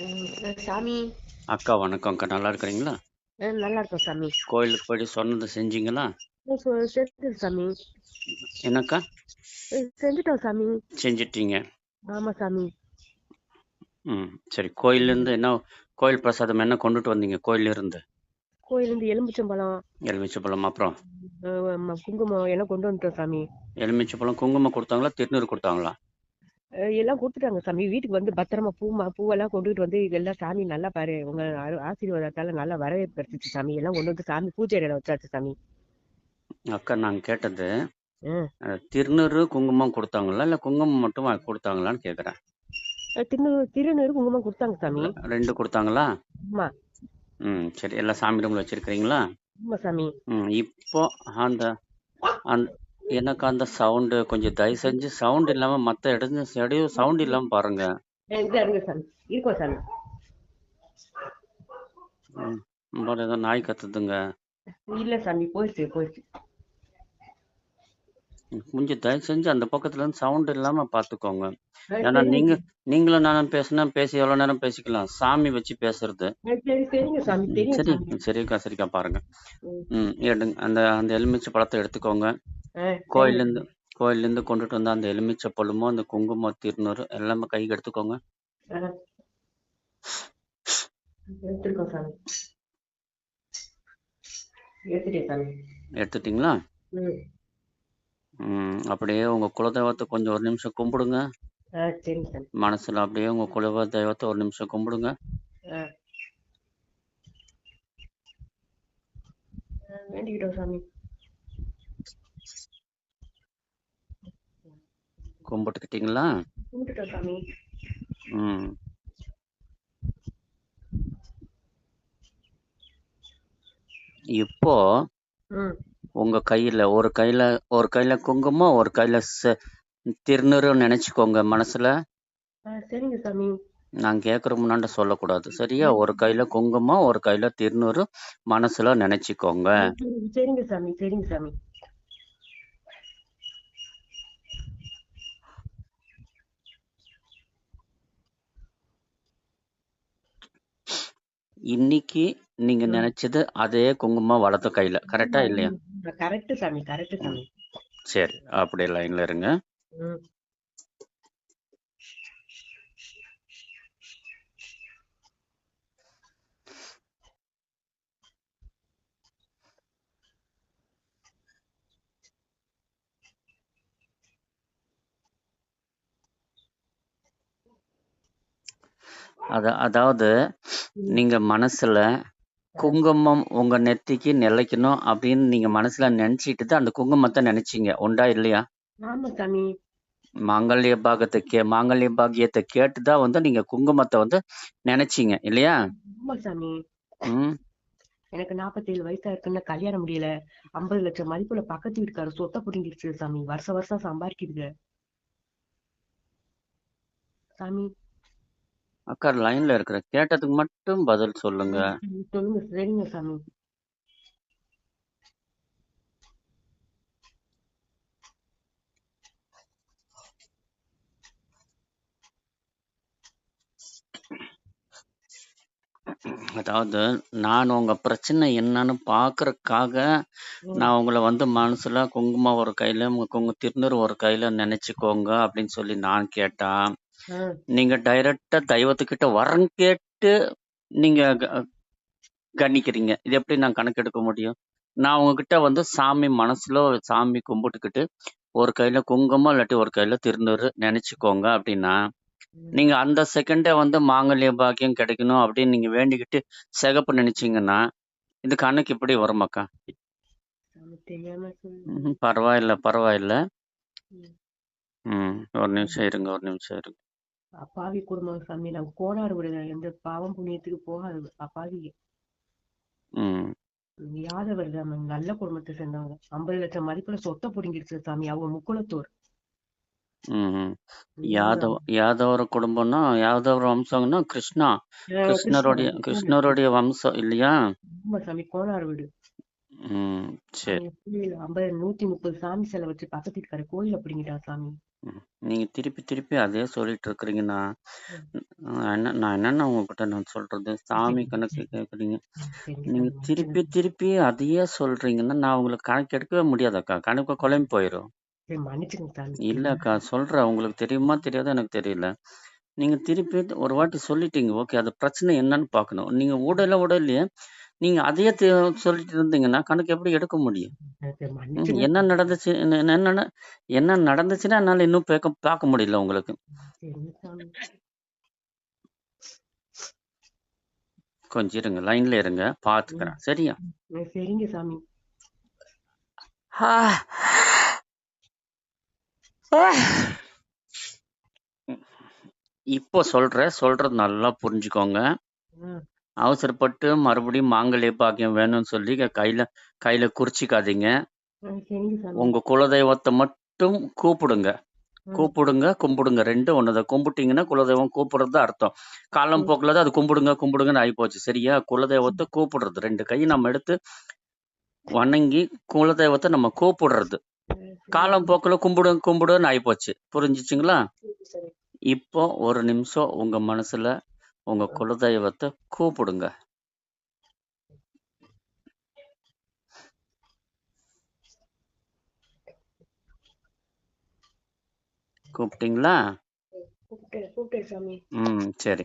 சாமி. அக்கா வணக்கம்க்கா நல்லா இருக்கிறீங்களா? நல்லா இருக்கோம் சாமி. கோயிலுக்கு போய் சொன்னதை செஞ்சீங்களா? சாமி. என்னக்கா? செஞ்சுட்டோம் சாமி. செஞ்சிட்டீங்க. ஆமா சாமி. ம் சரி. கோயிலேருந்து என்ன கோயில் பிரசாதம் என்ன கொண்டுட்டு வந்தீங்க? கோயிலிருந்து கோயிலேருந்து எலுமிச்சம்பழம். எலுமிச்சப்பழம் அப்புறம்? அஹ் ம- குங்குமம் எல்லாம் கொண்டு வந்துட்டோம் சாமி. எலுமிச்சப்பழம் குங்குமம் கொடுத்தாங்களா? திருநீர் கொடுத்தாங்களா? எல்லாம் கொடுத்துட்டாங்க சாமி. வீட்டுக்கு வந்து பத்திரமா பூ பூவெல்லாம் கொண்டுட்டு வந்து எல்லாம் சாமி நல்லா பாரு உங்க ஆசீர்வாதத்தால நல்லா வரவேற்பு கிடைச்சிச்சு சாமி. எல்லாம் கொண்டு வந்து சாமி பூஜை அறையில வச்சாச்சு சாமி. அக்கா நாங்கள் கேட்டது திருநீர் குங்குமம் கொடுத்தாங்களா? இல்லை குங்குமம் மட்டும் கொடுத்தாங்களான்னு கேட்குறேன் அஹ் திரு திருநீறு குங்குமம் கொடுத்தாங்க சாமி. ரெண்டு கொடுத்தாங்களா? ஆமா. ம் சரி. எல்லாம் சாமி ரூமில் வச்சுருக்கிறீங்களா? ஆமா சாமி. ம் இப்போ அந்த அந்த எனக்கு அந்த சவுண்டு கொஞ்சம் தயவு செஞ்சு சவுண்ட் இல்லாமல் மற்ற இடம் இடையும் சவுண்ட் இல்லாமல் பாருங்க. இருங்க சாமி. போல ஏதோ நாய் கத்துதுங்க. இல்ல சாமி போயிடுச்சு போயிடுச்சு. கொஞ்சம் தயவு செஞ்சு அந்த பக்கத்துல இருந்து சவுண்ட் இல்லாம பாத்துக்கோங்க. ஏன்னா நீங்க நீங்களும் நானும் பேசினா பேசி எவ்வளவு நேரம் பேசிக்கலாம். சாமி வச்சு பேசுறது. சரி சரிக்கா சரிக்கா பாருங்க. ம். எடுங்க. அந்த அந்த எலுமிச்சை பழத்தை எடுத்துக்கோங்க. கோயில்ல இருந்து கோயில்ல இருந்து கொண்டுட்டு வந்த அந்த எலுமிச்சை பழமும் அந்த குங்குமம் திருநூறு எல்லாமே கைக்கு எடுத்துக்கோங்க. எடுத்துருக்கோம் சாமி. எடுத்துட்டேன் சாமி? எடுத்துட்டீங்களா? ம். அப்படியே உங்க குலதெய்வத்தை கொஞ்சம் ஒரு நிமிஷம் கும்பிடுங்க. மனசுல அப்படியே உங்க குலதெய்வ தெய்வத்தை ஒரு நிமிஷம் கும்பிடுங்க. வேண்டிக்கிட்டோம் சாமி. கும்பிட்டுக்கிட்டீங்களா ம். இப்போ உங்க கையில ஒரு கையில ஒரு கையில குங்குமம் ஒரு கையில திருநீறு நினைச்சுக்கோங்க மனசுல. நான் கேக்குற முன்னாண்ட சொல்லக்கூடாது. சரியா? ஒரு கையில குங்குமம் ஒரு கையில திருநூறு மனசுல நினைச்சுக்கோங்க. சரிங்க சாமி சரிங்க சாமி. இன்னைக்கு நீங்க ம் நினைச்சது அதே குங்குமம் வலது கையில. கரெக்டா இல்லையா? கரெக்ட் சாமி கரெக்ட் சாமி. சரி அப்படியே லைன்ல இருங்க. ம். அத அதாவது நீங்க மனசுல குங்குமம் உங்க நெத்திக்கு நிலைக்கணும் அப்படின்னு நீங்க மனசுல நினைச்சிட்டு தான் அந்த குங்குமத்தை நினைச்சீங்க. உண்டா இல்லையா? ஆமா சாமி. மாங்கல்ய பாகத்தை கே மாங்கல்ய பாக்கியத்தை கேட்டுதான் வந்து நீங்க குங்குமத்தை வந்து நினைச்சீங்க இல்லையா? ஆமா சாமி. ம். எனக்கு நாற்பத்தேழு வயசா இருக்குன்னு கல்யாணம் முடியல. ஐம்பது லட்சம் மதிப்புல பக்கத்து வீட்டுக்காரர் சொத்தை புடுங்கிடுச்சு சாமி. வருஷம் வருஷம் சம்பாதிக்குதுங்க சாமி அக்கா லைன்ல இருக்கிற கேட்டதுக்கு மட்டும் பதில் சொல்லுங்க. சொல்லுங்க சரிங்க சாமி. அதாவது நான் உங்க பிரச்சனை என்னன்னு பாக்குறதுக்காக நான் உங்களை வந்து மனசுல குங்குமம் ஒரு கையில உங்க குங்கு திருநூறு ஒரு கையில நினைச்சுக்கோங்க அப்படின்னு சொல்லி நான் கேட்டா நீங்க டைரக்டா தெய்வத்துக்கிட்ட வரம் கேட்டு நீங்க கணிக்கிறீங்க இது எப்படி நான் கணக்கெடுக்க முடியும்? நான் உங்ககிட்ட வந்து சாமி மனசுல சாமி கும்பிட்டுக்கிட்டு ஒரு கையில குங்குமம் இல்லாட்டி ஒரு கையில திருநூறு நினைச்சுக்கோங்க அப்படின்னா நீங்க அந்த செகண்டே வந்து மாங்கல்ய பாக்கியம் கிடைக்கணும் அப்படின்னு நீங்க வேண்டிக்கிட்டு சிகப்பு நினைச்சீங்கன்னா இது கணக்கு இப்படி வருமாக்கா. பரவாயில்ல பரவாயில்ல. ம் ஒரு நிமிஷம் இருங்க ஒரு நிமிஷம் இருங்க. அப்பாவி குடும்பம் சாமி நாங்க கோடாறு விடுங்க எந்த பாவம் புண்ணியத்துக்கு போகாது. அப்பாவி யாதவர் சாமி நல்ல குடும்பத்தை சேர்ந்தவங்க. ஐம்பது லட்சம் மதிப்புல சொத்தை புடுங்கிடுச்சு சாமி. அவங்க முக்குளத்தூர். யாதவ யாதவர குடும்பம்னா யாதவர வம்சம்னா கிருஷ்ணா. கிருஷ்ணருடைய கிருஷ்ணருடைய வம்சம் இல்லையா? சாமி. கோனார் வீடு. ம் சரி. ஐம்பது நூத்தி முப்பது சாமி சிலை வச்சு பக்கத்து வீட்டுக்கார கோயில பிடிங்கிட்டான் சாமி? ம். நீங்க திருப்பி திருப்பி அதே சொல்லிட்டு இருக்கிறீங்கன்னா ம். என்ன நான் என்னென்ன உங்ககிட்ட நான் சொல்றது? சாமி கணக்கு கேக்குறீங்க சரிங்க நீங்க சாமி திருப்பி திருப்பி அதையே சொல்றீங்கன்னா நான் உங்களுக்கு கணக்கு எடுக்கவே முடியாதக்கா. கணக்கு குழம்பு போயிடும் சரி மன்னிச்சிடுங்க சாமி இல்லக்கா சொல்றேன். உங்களுக்கு தெரியுமா தெரியாதா எனக்கு தெரியல. நீங்க திருப்பி ஒரு வாட்டி சொல்லிட்டீங்க. ஓகே அது பிரச்சனை என்னன்னு பார்க்கணும். நீங்க ஊடல உடலையே நீங்க அதையே சொல்லிட்டு இருந்தீங்கன்னா கணக்கு எப்படி எடுக்க முடியும்? என்ன நடந்துச்சு? என்ன என்ன நடந்துச்சுன்னா என்னால இன்னும் பார்க்க முடியல உங்களுக்கு. கொஞ்சம் இருங்க லைன்ல இருங்க பாத்துக்கிறேன் சரியா? சரிங்க சாமி. இப்போ சொல்றேன் சொல்றது நல்லா புரிஞ்சுக்கோங்க. அவசரப்பட்டு மறுபடியும் மாங்கல்ய பாக்கியம் வேணும்னு சொல்லி கையில கையில குறிச்சிக்காதீங்க. உங்க குலதெய்வத்தை மட்டும் கூப்பிடுங்க. கூப்பிடுங்க கும்பிடுங்க ரெண்டும் ஒண்ணுதான். கும்பிட்டீங்கன்னா குலதெய்வம் கூப்பிடுறது அர்த்தம். காலம் போக்குல தான் அது கும்பிடுங்க கும்பிடுங்கன்னு ஆயிப்போச்சு. சரியா? குலதெய்வத்தை கூப்பிடுறது. ரெண்டு கை நம்ம எடுத்து வணங்கி குலதெய்வத்தை நம்ம கூப்பிடுறது. காலம் போக்குல கும்பிடு கும்பிடுன்னு ஆயிப்போச்சு. புரிஞ்சுச்சுங்களா? இப்போ ஒரு நிமிஷம் உங்க மனசுல உங்க குலதெய்வத்தை கூப்பிடுங்க. கூப்பிட்டீங்களா? ம் சரி.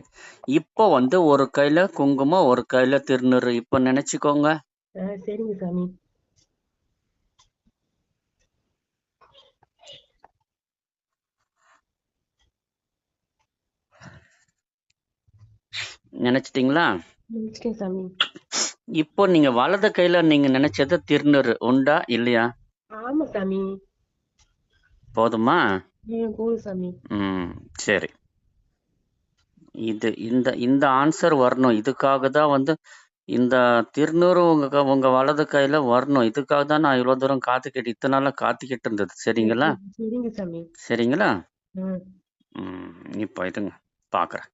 இப்போ வந்து ஒரு கையில குங்குமம் ஒரு கையில திருநீறு இப்போ நினைச்சுக்கோங்க. சரிங்க சாமி. நினைச்சிட்டீங்களா? இப்போ நீங்க வலது கையில நீங்க நினைச்சது திருநீறு உண்டா இல்லையா? ஆமா சாமி. போதுமா? ம் சரி. இது இந்த இந்த ஆன்சர் வரணும். இதுக்காக தான் வந்து இந்த திருநூறு உங்க உங்க வலது கையில வரணும். இதுக்காக தான் நான் இவ்வளவு தூரம் காத்துக்கிட்டு இத்தனை நாளா காத்துக்கிட்டு இருந்தது. சரி சரிங்களா? சரிங்களா ம் இப்போ இருங்க. பாக்குறேன்.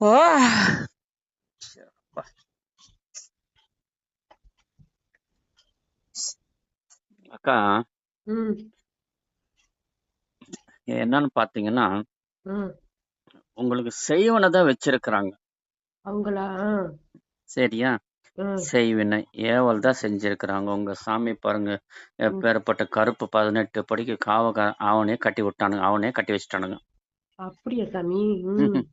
ஆ. அக்கா என்னன்னு பாத்தீங்கன்னா உங்களுக்கு செய்வனை தான் வச்சிருக்கிறாங்க. அவங்களா? சரியா? ம். செய்வினை. ஏவல் தான் செஞ்சிருக்கிறாங்க. உங்க சாமி பாருங்க. ம். கருப்பு பதினெட்டு படிக்கு காவ க- அவனே கட்டி விட்டானுங்க. அவனே கட்டி வச்சிட்டானுங்க. அப்படியா சாமி? ம்.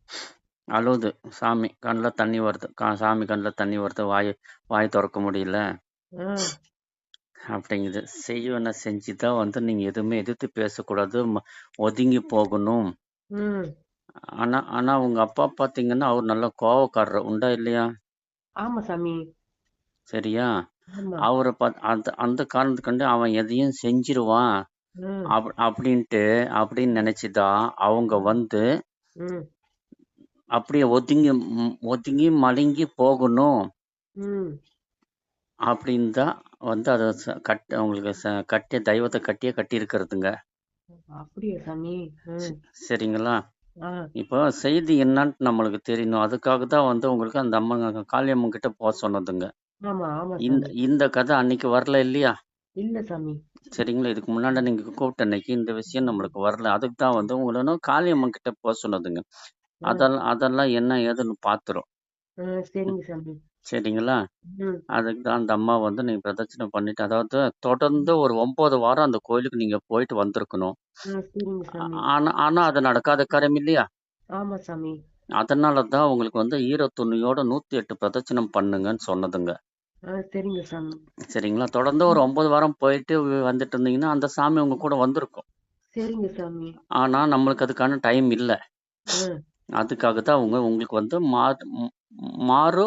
அழுவுது. சாமி கண்ணில் தண்ணி வருது. கா- சாமி கண்ணில் தண்ணி வருது. வாய் வாய் திறக்க முடியல. ஆ. அப்படிங்குது. செய்வனை செஞ்சு தான் வந்து நீங்க எதுவுமே எதிர்த்து பேசக்கூடாது. ம- ஒதுங்கி போகணும். ம். ஆனா ஆனா உங்க அப்பா பாத்தீங்கன்னா அவர் நல்ல கோவக்காரர். உண்டா இல்லையா? ஆமா சாமி. சரியா? ஆமா. அவரை பா அந்த அந்த காரணத்துக்கண்டு அவன் எதையும் செஞ்சிருவான். ம். அப் அப்படின்ட்டு அப்படின்னு நினைச்சுதான் அவங்க வந்து ம். அப்படியே ஒதுங்கி ம், ஒதுங்கி மழுங்கி போகணும். ம். அப்படின்னு தான் வந்து அதை ச- கட் அவங்களுக்கு ச- கட்டிய தெய்வத்தை கட்டியே கட்டி இருக்கிறதுங்க அப்படியா சாமி? ம். சரிங்களா? இப்போ செய்தி என்னன்னு நம்மளுக்கு தெரியணும் அதுக்காக தான் வந்து உங்களுக்கு அந்த அம்மா காளியம்மன் கிட்ட போக சொன்னதுங்க. ஆமா ஆமா இந்த சாமி. இந்த கதை அன்னைக்கு வரல இல்லையா? இல்ல சாமி. சரிங்களா? இதுக்கு முன்னாடி நீங்க கூப்பிட்ட அன்னைக்கு இந்த விஷயம் நம்மளுக்கு வரல. அதுக்கு தான் வந்து உங்களை காளியம்மன் கிட்ட போக சொன்னதுங்க. ஆ. அதெல்லாம் அதெல்லாம் என்ன ஏதுன்னு பாத்துரும் ஆ சரிங்க சாமி. சரிங்களா? ம். அதுக்கு தான் அந்த அம்மா வந்து நீங்க பிரதட்சணை பண்ணிட்டு அதாவது தொடர்ந்து ஒரு ஒன்பது வாரம் அந்த கோயிலுக்கு நீங்க போயிட்டு வந்திருக்கணும். ஆ சரிங்க ஆ- சாமி. ஆனா ஆனா அது நடக்காத காரியம் இல்லையா? ஆமா சாமி. அதனால தான் உங்களுக்கு வந்து ஈர துணியோட நூத்தி எட்டு பிரதட்சணம் பண்ணுங்கன்னு சொன்னதுங்க. ஆ சரிங்க சாமி. சரிங்களா? தொடர்ந்து ஒரு ஒன்பது வாரம் போயிட்டு வி- வந்துட்டு இருந்தீங்கன்னா அந்த சாமி உங்க கூட வந்திருக்கும். சரிங்க சாமி. ஆனா நம்மளுக்கு அதுக்கான டைம் இல்லை. ஆ. அதுக்காக தான் அவங்க உங்களுக்கு வந்து மா ம், மாறு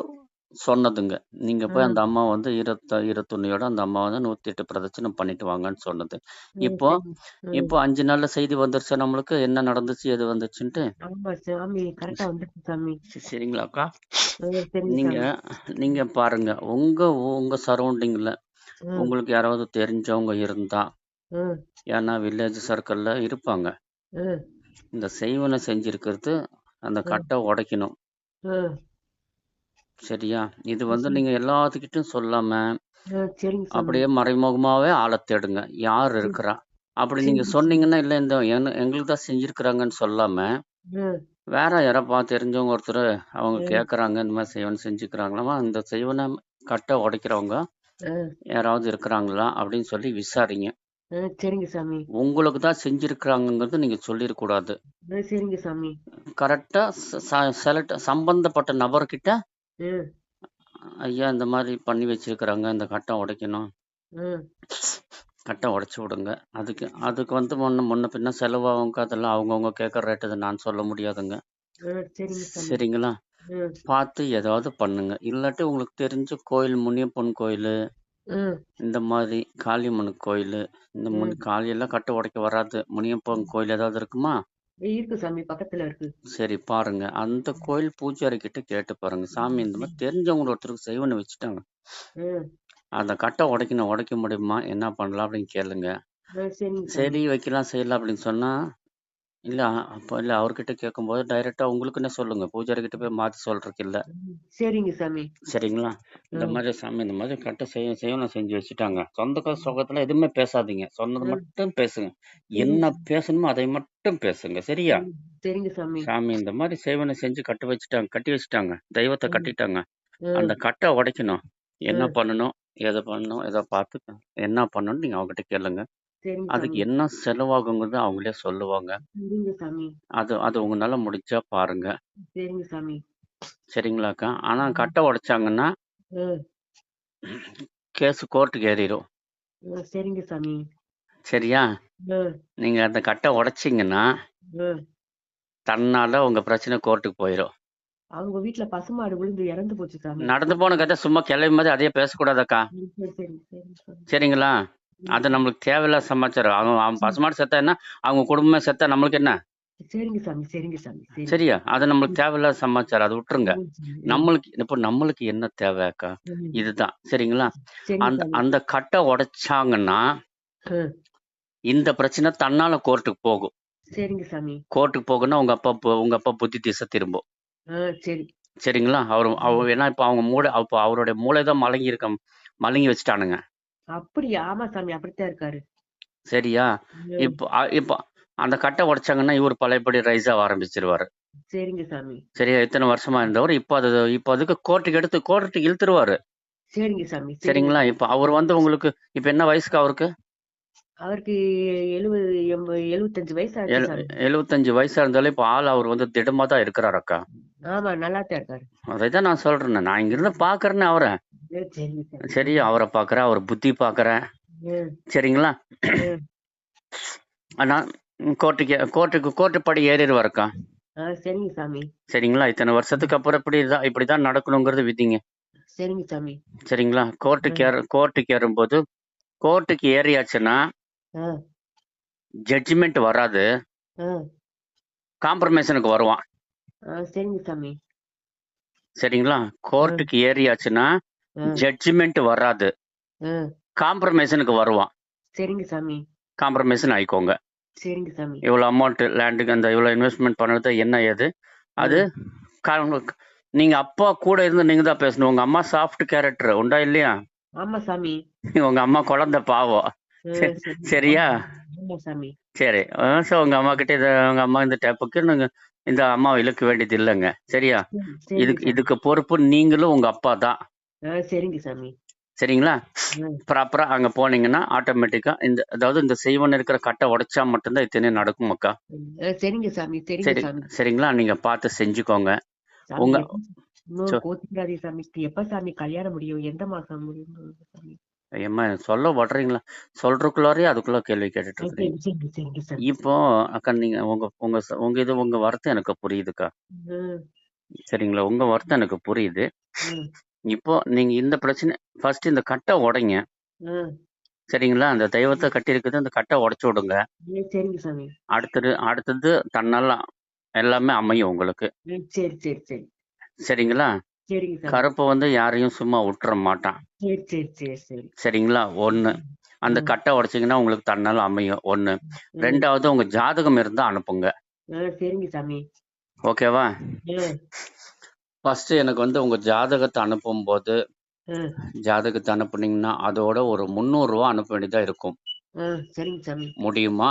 சொன்னதுங்க. நீங்க போய் அந்த அம்மா வந்து ஈரத்த ஈர துணியோட அந்த அம்மா வந்து நூத்தி எட்டு பிரதட்சணம் பண்ணிட்டு வாங்கன்னு சொன்னது. இப்போ சரிங்க. ம். இப்போ அஞ்சு நாள்ல செய்தி வந்துருச்சு நம்மளுக்கு? என்ன நடந்துச்சு எது வந்துச்சுன்ட்டு? ஆமா சாமி கரெக்டா வந்துருச்சு சாமி. சரி, சரிங்களாக்கா? ஆ சரிங்க நீங்க சாமி. நீங்க பாருங்க. உங்க உங்க சரௌண்டிங்ல ம். உங்களுக்கு யாராவது தெரிஞ்சவங்க இருந்தா ம். ஏன்னா வில்லேஜ் சர்க்கிள்ல இருப்பாங்க. ம். இந்த செய்வனை செஞ்சிருக்கிறது அந்த ம். கட்டை உடைக்கணும். சரியா? இது வந்து. நீங்க எல்லாத்துக்கிட்டும் சொல்லாம ஆ, சரிங்க சாமி. அப்படியே மறைமுகமாவே ஆளை தேடுங்க. யார் சரி. இருக்கிறா? அப்படி நீங்க சரிங்க சாமி. சொன்னீங்கன்னா இல்ல இந்த எங்க- எங்களுக்கு தான் செஞ்சிருக்கிறாங்கன்னு சொல்லாம வேற யாரப்பா தெரிஞ்சவங்க ஒருத்தர் அவங்க ஆ, கேக்குறாங்க இந்த மாதிரி செய்வன் செஞ்சுக்கிறாங்களாமா? அந்த செய்வனை கட்டை உடைக்கிறவங்க ஆ, யாராவது இருக்கிறாங்களா? அப்படின்னு சொல்லி விசாரிங்க. ஆ, சரிங்க சாமி. உங்களுக்கு தான் செஞ்சிருக்கிறாங்கங்கிறது நீங்க சொல்லிடக்கூடாது. ஆ, சரிங்க சாமி. கரெக்டா செலக்ட் சம்பந்தப்பட்ட நபர்கிட்ட ஐயா இந்த மாதிரி பண்ணி வச்சிருக்கிறாங்க. இந்த கட்டை உடைக்கணும். ஆ, கட்டை உடைச்சு விடுங்க. அதுக்கு அதுக்கு வந்து முன்ன முன்ன பின்ன செலவாகுங்க. அதெல்லாம் அவங்கவுங்க கேட்குற ரேட்டு நான் சொல்ல முடியாதுங்க. ஆ, சரிங்க சாமி. சரிங்களா? பார்த்து ஏதாவது பண்ணுங்க. இல்லாட்டி உங்களுக்கு தெரிஞ்ச கோயில் முனியப்பன் கோயில் இந்த மாதிரி காளியம்மன் கோயில் இந்த. முனி காளியெல்லாம் கட்டை உடைக்க வராது. முனியப்பன் கோயில் ஏதாவது இருக்குமா? இருக்கு சாமி பக்கத்துல இருக்கு. சரி பாருங்க. அந்த கோயில் பூஜாரி கிட்ட கேட்டு பாருங்க. சாமி இந்த மாதிரி தெரிஞ்சவங்க ஒருத்தருக்கு செய்வனை வச்சுட்டாங்க. ஆ, அந்த கட்டை உடைக்கணும் உடைக்க முடியுமா? என்ன பண்ணலாம் அப்படின்னு கேளுங்க. ஆ, சரிங்க சாமி. சரி வைக்கலாம் செய்யலாம் அப்படின்னு சொன்னா இல்ல அப்போ இல்ல. அவர்கிட்ட கேட்கும்போது டைரக்டா உங்களுக்குன்னே சொல்லுங்க? பூஜாரி கிட்ட போய் மாத்தி சொல்றதுக்கு இல்ல. ம், சரிங்க சாமி. சரிங்களா? இந்த மாதிரி சாமி இந்த மாதிரி கட்டை செய்ய செய்யணும் செஞ்சு வச்சுட்டாங்க. சொந்த காசு சுகத்துல எதுவுமே பேசாதீங்க. சொன்னது மட்டும் பேசுங்க. என்ன பேசணுமோ அதை மட்டும் பேசுங்க. சரியா? ம், சரிங்க சாமி. சாமி இந்த மாதிரி சேவனை செஞ்சு கட்டி வச்சுட்டாங்க கட்டி வச்சுட்டாங்க. தெய்வத்தை ம், கட்டிட்டாங்க. அந்த கட்டை உடைக்கணும். என்ன பண்ணணும்? எதை பண்ணணும்? எதை பார்த்து என்ன பண்ணணும் நீங்க அவங்ககிட்ட கேளுங்க. சரிங்க அதுக்கு சாமி என்ன செலவாகுங்கிறது அவங்களே சொல்லுவாங்க. சரிங்க சாமி. அது அது உங்களால முடிஞ்சா பாருங்க. சரிங்க சாமி. சரிங்களாக்கா? ஆனா ம், கட்டை உடைச்சாங்கன்னா ஆ, கேஸ் கோர்ட்டுக்கு ஏறிடும் சரிங்க சாமி. சரியா? நீங்க அந்த கட்டை உடைச்சிங்கன்னா ஆ. தன்னால உங்க பிரச்சனை கோர்ட்டுக்கு போயிடும் அவங்க வீட்டுல பசுமாடு விழுந்து இறந்து போச்சு சாமி. நடந்து போன கதை சும்மா கிளம்பி மாதிரி அதே பேசக்கூடாதக்கா? ம், சரி சரி சரிங்க சாமி சரிங்களா? ம், அது நம்மளுக்கு தேவையில்லாத சமாச்சாரம். அவன் அவன் பசுமாடு செத்தா என்ன? அவங்க குடும்பமே செத்தா நம்மளுக்கு என்ன? சரிங்க சாமி சரிங்க சாமி சரி சரியா? அது நம்மளுக்கு தேவையில்லாத சமாச்சாரம். அது விட்டுருங்க. நம்மளுக்கு இப்போ நம்மளுக்கு என்ன தேவை அக்கா? ம், இதுதான். சரிங்களா? சரிங்க அந்த அந்த கட்டை உடைச்சாங்கன்னா இந்த பிரச்சனை தன்னால கோர்ட்டுக்கு போகும். சரிங்க சாமி. கோர்ட்டுக்கு போகுன்னா உங்க அப்பா உங்க அப்பா புத்தி திசை திரும்பும். சரி. சரிங்களா? அவர் ம், அவர் ஏன்னா இப்போ அவங்க மூளை அப்போ அவருடைய மூளை தான் மலங்கி இருக்க மலங்கி வச்சுட்டானுங்க. அப்படியா? ஆமா சாமி அப்படித்தான் இருக்காரு. சரியா? இப்போ அ- இப்போ அந்த கட்டை உடைச்சாங்கன்னா இவர் பழையபடி ரைஸ் ஆக ஆரம்பிச்சிருவாரு. சரிங்க சாமி. சரியா? இத்தனை வருஷமா இருந்தவர் இப்போ அது இப்போ அதுக்கு கோர்ட்டுக்கு எடுத்து கோர்ட்டுக்கு இழுத்துருவாரு. சரிங்க சாமி சரிங்க சரிங்களா? இப்போ அவர் வந்து உங்களுக்கு இப்போ என்ன வயசுக்கு அவருக்கு? அவருக்கு எழுபது எழுபத்தஞ்சு வயசு எழுபத்தஞ்சு வயசா இருந்தாலும் இப்போ ஆள் அவர் வந்து திடமா தான் இருக்கிறார் அக்கா. ஆமா நல்லா தான் இருக்காரு. அதைதான் நான் சொல்றேன். நான் இங்கிருந்து பாக்குறேன்னு அவரை. சரி அவரை பாக்குறேன் அவர் புத்தி பாக்குறேன். சரிங்களா. ஆனா கோர்ட்டுக்கு கோர்ட்டுக்கு கோர்ட்டு படி ஏறிடுவாருக்கா சரிங்க சாமி. சரிங்களா? இத்தனை வருஷத்துக்கு அப்புறம் இப்படிதான் இப்படிதான் நடக்கணுங்கிறது விதிங்க. சரிங்க சாமி. சரிங்களா? கோர்ட்டுக்கு ஏற கோர்ட்டுக்கு ஏறும்போது கோர்ட்டுக்கு ஏறியாச்சுன்னா ஜட்ஜ்மெண்ட் வராது. காம்ப்ரமைசனுக்கு வருவான். சரிங்க சாமி. சரிங்களா? கோர்ட்டுக்கு ஏறியாச்சுன்னா ஜட்ஜ்மெண்ட் வராது. காம்ப்ரமைசனுக்கு வருவான். சரிங்க சாமி. காம்ப்ரமைசன் ஆயிக்கோங்க. சரிங்க சாமி. இவ்வளோ அமௌண்ட் லேண்டுக்கு அந்த இவ்வளோ இன்வெஸ்ட்மெண்ட் பண்ணுறது என்ன ஏது? அது நீங்க அப்பா கூட இருந்து நீங்க தான் பேசணும். உங்க அம்மா சாஃப்ட் கேரக்டர் உண்டா இல்லையா? ஆமா சாமி. உங்க அம்மா குழந்தை பாவம். சரியா? சரி. ஸோ உங்க அம்மா கிட்ட இதை உங்க அம்மா இந்த டேப்புக்கு நீங்க இந்த அம்மாவை இழுக்க வேண்டியது இல்லைங்க. சரியா? இதுக்கு இதுக்கு பொறுப்பு நீங்களும் உங்க அப்பா தான். சரிங்க சாமி. சரிங்களா? ப்ராப்பரா அங்க போனீங்கன்னா ஆட்டோமேட்டிக்கா இந்த அதாவது இந்த செய்வன் இருக்கிற கட்டை உடைச்சா மட்டும்தான் இத்தனை நடக்கும் அக்கா. சரிங்க சாமி சரி சரிங்களா? நீங்க பார்த்து செஞ்சுக்கோங்க. உங்க எப்ப கோச்சிக்காதே சாமி. எப்ப சாமி கல்யாணம் முடியும்? எந்த மாசம் முடியும் ஏம்மா சொல்ல வர்றீங்களா சொல்றதுக்குள்ளாரே அதுக்குள்ள கேள்வி கேட்டுட்டு இருக்கிறீங்க சரி சரிங்க சரிங்க சாமி இப்போ அக்கா நீங்க உங்க உங்க ச- உங்க இது உங்க வருத்தம் எனக்கு புரியுதுக்கா. ம், சரிங்களா? உங்க வருத்தம் எனக்கு புரியுது. ம், இப்போ நீங்க இந்த பிரச்சனை ஃபர்ஸ்ட் இந்த கட்டை உடைங்க. ம். சரிங்களா? அந்த தெய்வத்தை கட்டி இருக்குது அந்த கட்டை உடைச்சு விடுங்க. ம், சரிங்க சாமி. அடுத்தது அடுத்தது தன்னால எல்லாமே அமையும் உங்களுக்கு. ம், சரி சரி சரி. சரிங்களா? சரிங்க கருப்பு வந்து யாரையும் சும்மா விட்டுற மாட்டான். சரி சரி சரி சரி. சரிங்களா? ஒண்ணு. ம், அந்த கட்டை உடைச்சிங்கன்னா உங்களுக்கு தன்னால அமையும். ஒண்ணு. ரெண்டாவது உங்க ஜாதகம் இருந்தா அனுப்புங்க. ஆ, சரிங்க சாமி. ஓகேவா? ஃபர்ஸ்ட் எனக்கு வந்து உங்க ஜாதகத்தை அனுப்பும்போது ம், ஜாதகத்தை அனுப்புனீங்கன்னா அதோட ஒரு முந்நூறு ரூபா அனுப்ப வேண்டியதா இருக்கும். ம், சரிங்க சாமி. முடியுமா?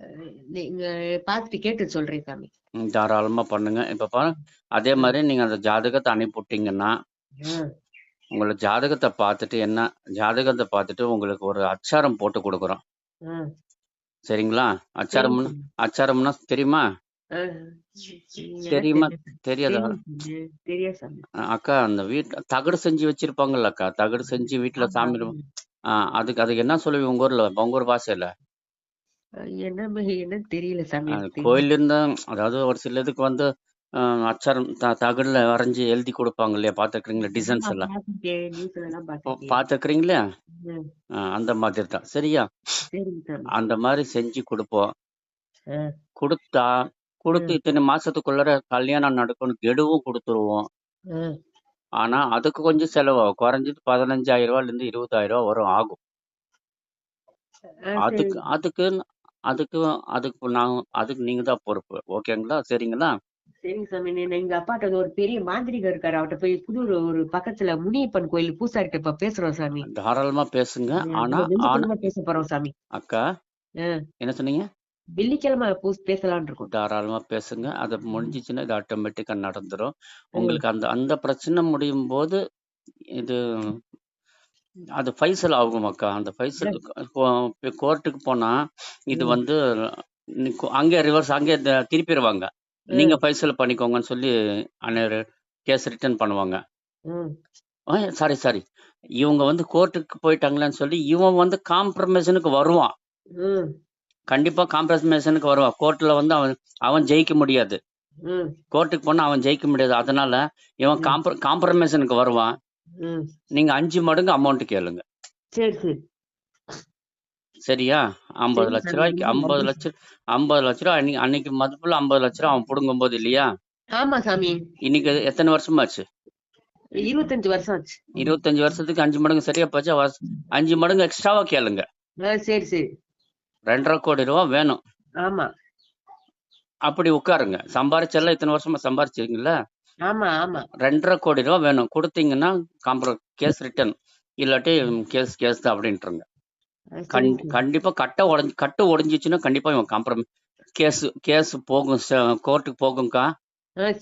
அஹ் நீங்க பார்த்துட்டு கேட்டு சொல்றேன் சாமி. தாராளமா பண்ணுங்க. இப்ப பாருங்க அதே மாதிரி நீங்க அந்த ஜாதகத்தை அனுப்பிவிட்டீங்கன்னா உங்களை ஜாதகத்தை பார்த்துட்டு என்ன ஜாதகத்தை பார்த்துட்டு உங்களுக்கு ஒரு அச்சாரம் போட்டு கொடுக்குறோம். சரிங்களா? சரிங்க. அச்சாரம்னா தெரியுமா? தெரியுமா? தெரியாதா? அக்கா அந்த வீட்ல தகடு செஞ்சு வச்சிருப்பாங்கல்ல அக்கா தகடு செஞ்சு வீட்டுல சாமி. அஹ் அதுக்கு அதுக்கு என்ன சொல்லுவீங்க உங்க ஊர்ல உங்க ஊர் பாஷையில? என்ன என்ன தெரியல சாமி எனக்கு கோயில் இருந்தா அதாவது ஒரு சிலதுக்கு வந்து அஹ் அச்சாரம் த- தகடுல வரைஞ்சி எழுதி கொடுப்பாங்க இல்லையா? பாத்துக்கிறீங்களா டிசைன்ஸ் ஆமா எல்லாம். நியூஸ்ல ம், அந்த மாதிரி தான். சரியா? சரிங்க சாமி. அந்த மாதிரி செஞ்சு கொடுப்போம். அஹ், கொடுத்தா கொடுத்து ம், இத்தனை மாசத்துக்குள்ளார கல்யாணம் நடக்கணும் கெடுவும் கொடுத்துருவோம். ஆனா அதுக்கு கொஞ்சம் செலவாகும். குறைஞ்சது பதினஞ்சாயிரம் ரூபாயில இருந்து இருபதாயிரம் ரூபாய் வரும் ஆகும். சரி. அதுக்கு அதுக்கு அதுக்கு நான் அதுக்கு நீங்க தான் பொறுப்பு. ஓகேங்களா? சரிங்களா? சரிங்க சாமி. எங்க அப்பாட்ட ஒரு பெரிய மாந்திரிகர் இருக்காரு. அவர்ட்ட போய் புதூர் ஒரு பக்கத்துல முனியப்பன் கோயில் பூசாரிட்ட இப்ப பேசுறோம் சாமி. தாராளமா பேசுங்க. ஆனா பேச போறோம் சாமி. அக்கா என்ன சொன்னீங்க? வெள்ளிக்கிழமை பூஸ் பேசலாம்னு இருக்கோம். தாராளமா பேசுங்க. அது முடிஞ்சிச்சுன்னா இது ஆட்டோமேட்டிக்கா நடந்துரும். உங்களுக்கு அந்த அந்த பிரச்சனை முடியும் போது இது அது ஃபைசல் ஆகும் அக்கா. அந்த ஃபைசல் கோர்ட்டுக்கு போனா இது வந்து அங்கே ரிவர்ஸ் அங்கே த- திருப்பிடுவாங்க நீங்க ம், ஃபைசல் பண்ணிக்கோங்கன்னு சொல்லி கேஸ் ரிட்டர்ன் பண்ணுவாங்க. ம், சாரி சாரி இவங்க வந்து கோர்ட்டுக்கு போயிட்டாங்களேன்னு சொல்லி இவன் வந்து காம்ப்ரமைசனுக்கு வருவான். ம், கண்டிப்பா காம்ப்ரமைசனுக்கு வருவான். கோர்ட்ல வந்து அவன் அவன் ஜெயிக்க முடியாது. ம், கோர்ட்டுக்கு போனா அவன் ஜெயிக்க முடியாது. அதனால இவன் ம், காம்ப்ர காம்ப்ரமைசனுக்கு வருவான். நீங்க அஞ்சு மடங்கு அமௌண்ட் கேளுங்க. சரி சரி. சரியா? ஐம்பது லட்ச ரூபாய்க்கு ஐம்பது லட்சம் ஐம்பது லட்ச ரூபா அன்னைக்கு அன்னைக்கு மதிப்புல ஐம்பது லட்ச ரூபா அவன் புடுங்கும் போது இல்லையா? ஆமா சாமி. இன்னைக்கு எத்தனை வருஷமாச்சு இருபத்தஞ்சு வருஷம் ஆச்சு. இருபத்தஞ்சு வருஷத்துக்கு அஞ்சு மடங்கு சரியா போச்சா? அஞ்சு மடங்கு எக்ஸ்ட்ராவா கேளுங்க. சரி சரி. ரெண்டரை கோடி ரூபா வேணும். ஆமா. அப்படி உட்காருங்க. சம்பாரிச்செல்லாம் இத்தனை வருஷமா சம்பாரிச்சிருக்கீங்களா ஆமா ஆமா. ரெண்டரை கோடி ரூபா வேணும். கொடுத்தீங்கன்னா காம்ப்ர கேஸ் ரிட்டர்ன். இல்லாட்டி கேஸ் கேஸ் தான் அப்படின்ட்டுருங்க. கண்டிப்பா கட்டை உடஞ்சி கட்டு உடஞ்சிச்சுன்னா கண்டிப்பா இவன் காம்ப்ரமை கேஸ் கேஸ் போகும் கோர்ட்டுக்கு போகும்க்கா.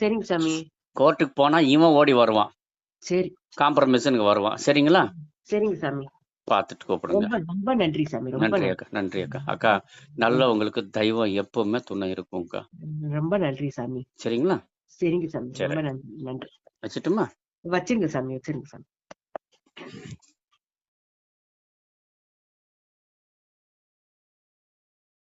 சரிங்க சாமி. கோர்ட்டுக்கு போனா இவன் ஓடி வருவான். சரி. காம்ப்ரமைஷனுக்கு வருவான். சரிங்களா? சரிங்க சாமி. பார்த்துட்டு கூப்பிடுங்க. ரொம்ப நன்றி சாமி நன்றி அக்கா நன்றி அக்கா. அக்கா நல்ல உங்களுக்கு தெய்வம் எப்பவுமே துணை இருக்கும்க்கா. ரொம்ப நன்றி சாமி. சரிங்களா? சரிங்க சாமி. ரொம்ப நன்றி நன்றி. வச்சுட்டுமா? வச்சிருங்க சாமி வச்சிருங்க சாமி.